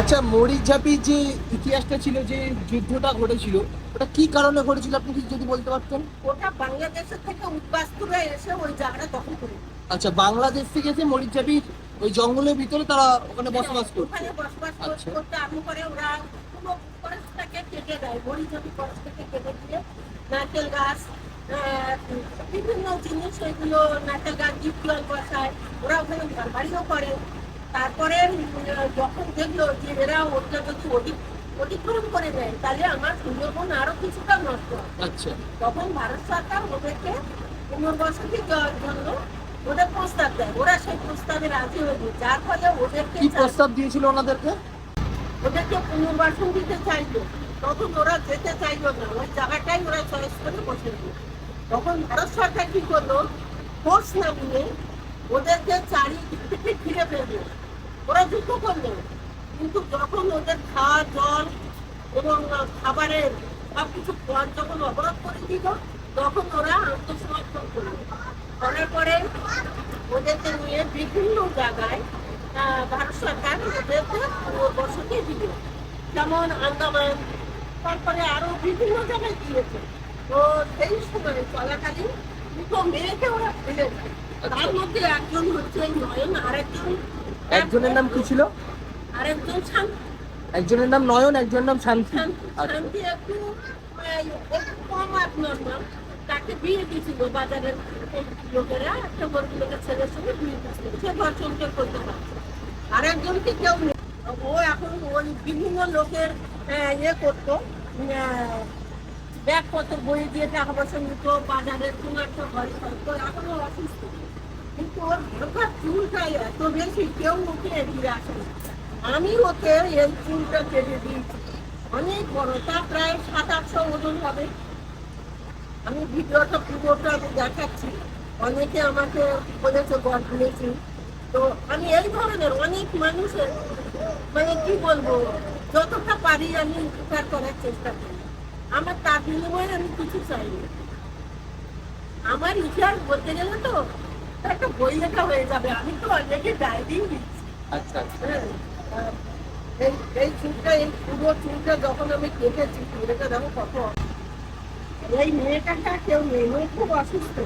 আচ্ছা মরিচঝাপির যে ইতিহাসটা ছিল যে যুদ্ধটা ঘটেছিল ওটা কি কারণে ঘটেছিল? আপনি কি যদি বলতে পারতেন। ওটা বাংলাদেশের থেকে উদ্বাস্তুরা এসে ওই জায়গাটা দখল করে আচ্ছা বাংলাদেশ থেকে এসে মরিচঝাপির ওই জঙ্গলের ভিতরে তারা ওখানে বসবাস করছে। ওখানে বসবাস করতে। করতে আরম্ভ করে ওরা পুরো ফরেস্টটাকে কেটে দেয় যদি ফরেস্টটাকে কেটে দিয়ে নারকেল গাছ বিভিন্ন জিনিস ওইগুলো নারকেল গাছ ডিপ বসায় ওরা ওখানে ঘর বাড়িও করে। তারপরে যখন দেখল যে এরা ওটা যদি অধিক অতিক্রম করে নেয় তাহলে আমার সুন্দরবন আরও কিছুটা নষ্ট আচ্ছা। তখন ভারত সরকার ওদেরকে পুনর্বসতি দেওয়ার জন্য ওদের প্রস্তাব দেয়। ওরা সেই প্রস্তাবে রাজি হয়েছে যার ফলে ওদেরকে কি প্রস্তাব দিয়েছিল ওনাদেরকে? ওদেরকে পুনর্বাসন দিতে চাইলো। তখন ওরা যেতে চাইলো না। ওই জায়গাটাই ওরা চয়েস করে বসে তখন ভারত সরকার কি করল? ফোর্স নামিয়ে ওদেরকে চারিদিক থেকে ঘিরে ফেলল। ওরা যুদ্ধ করল। কিন্তু যখন ওদের খাওয়া, জল এবং খাবারের সব কিছু পথ যখন অবরোধ করে দিল, তখন ওরা আত্মসমর্পণ করল। করার পরে ওদেরকে নিয়ে বিভিন্ন জায়গায় ভারত সরকার ওদেরকে বসতি দিল। যেমন আন্দামান, তারপরে আরও বিভিন্ন জায়গায় দিয়েছে। তো সেই সময় চলাকালীন দুটো মেয়েকে ওরা ফেলে দেয়। তার মধ্যে একজন হচ্ছে নয়ন, আরেকজন একজনের নাম কি ছিল? আরেকজন শান্তি। একজনের নাম নয়ন একজনের নাম শান্তি? শান্তি আচ্ছা। শান্তি একটু কম abnormal। তাকে বিয়ে দিয়েছিল বাজারের লোকেরা। একটা বড় লোকের ছেলের সঙ্গে বিয়ে দিয়েছিল। সে ঘর সংসার করতে পারছে আরেকজনকে কেউ নেই। ও এখন ওই বিভিন্ন লোকের ইয়ে করতো ব্যাগপত্র বই দিয়ে টাকা পয়সা নিত বাজারের কোনো একটা ঘরে এখনও অসুস্থ। কিন্তু ওর এত বেশি, কেউ ওকে এগিয়ে আসে আমি ওকে এই চুলটা কেটে অনেক বড়, তা প্রায় সাত আটশো ওজন হবে। আমি ভিডিওটা দেখাচ্ছি। অনেকে আমাকে বলেছে তো আমি এই ধরনের অনেক মানুষের মানে কি বলব, যতটা পারি আমি উপকার করার চেষ্টা করি। আমার তার বিনিময়ে আমি কিছু চাইনি আমার ইতিহাস বলতে গেলে তো একটা বই লেখা হয়ে যাবে। আমি তো অনেকে ড্রাইভিং দিচ্ছি আচ্ছা আচ্ছা। হ্যাঁ, আহ, এই এই চুলটা এই পুরো চুলটা যখন আমি কেটেছি চুলটা দেখো কত এই মেয়েটাটা কেউ নেই খুব অসুস্থ।